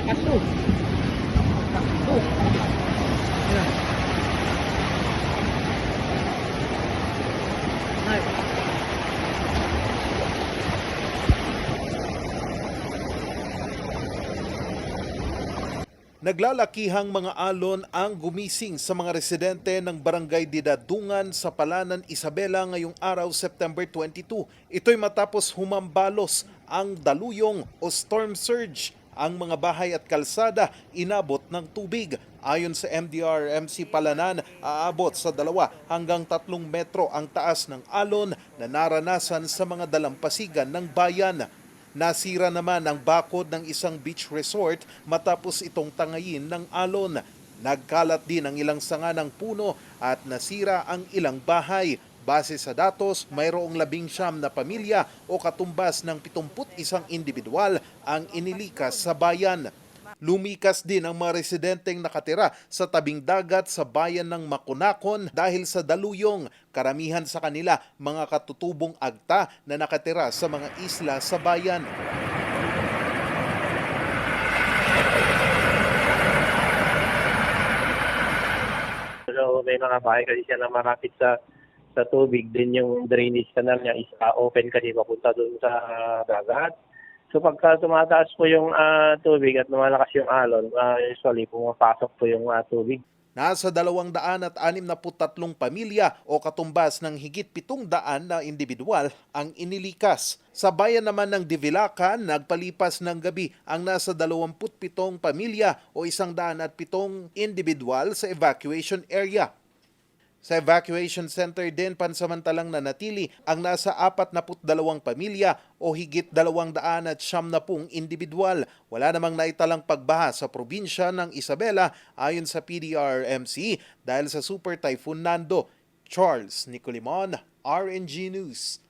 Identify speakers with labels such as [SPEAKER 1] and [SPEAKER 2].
[SPEAKER 1] Lakas to. Takbo. Ayan. Ay.
[SPEAKER 2] Naglalakihang mga alon ang gumising sa mga residente ng Barangay Didadungan sa Palanan, Isabela ngayong araw September 22. Ito'y matapos humambalos ang daluyong o storm surge. Ang mga bahay at kalsada inabot ng tubig. Ayon sa MDR-MC Palanan, aabot sa dalawa hanggang tatlong metro ang taas ng alon na naranasan sa mga dalampasigan ng bayan. Nasira naman ang bakod ng isang beach resort matapos itong tangayin ng alon. Nagkalat din ang ilang sanga ng puno at nasira ang ilang bahay. Base sa datos, mayroong labing siyam na pamilya o katumbas ng 71 individual ang inilikas sa bayan. Lumikas din ang mga residenteng nakatira sa tabing dagat sa bayan ng Makunakon dahil sa daluyong. Karamihan sa kanila mga katutubong agta na nakatira sa mga isla sa bayan.
[SPEAKER 3] So may mga bahay kasi siya na marapit sa sa tubig. Din yung drainage canal niya is ah, open kasi papunta doon sa dagat. So pagka tumataas po yung ah, tubig at lumalakas yung alon, ah, usually pumapasok po yung ah, tubig.
[SPEAKER 2] Nasa 263 pamilya o katumbas ng higit 700 na individual ang inilikas. Sa bayan naman ng Divilacan, nagpalipas ng gabi ang nasa 27 pamilya o 107 individual sa evacuation area. Sa evacuation center din pansamantalang nanatili ang nasa 42 pamilya o higit 200 at siyam na pung individual. Wala namang naitalang pagbaha sa probinsya ng Isabela ayon sa PDRMC dahil sa Super Typhoon Nando. Charles Nicolimon, RNG News.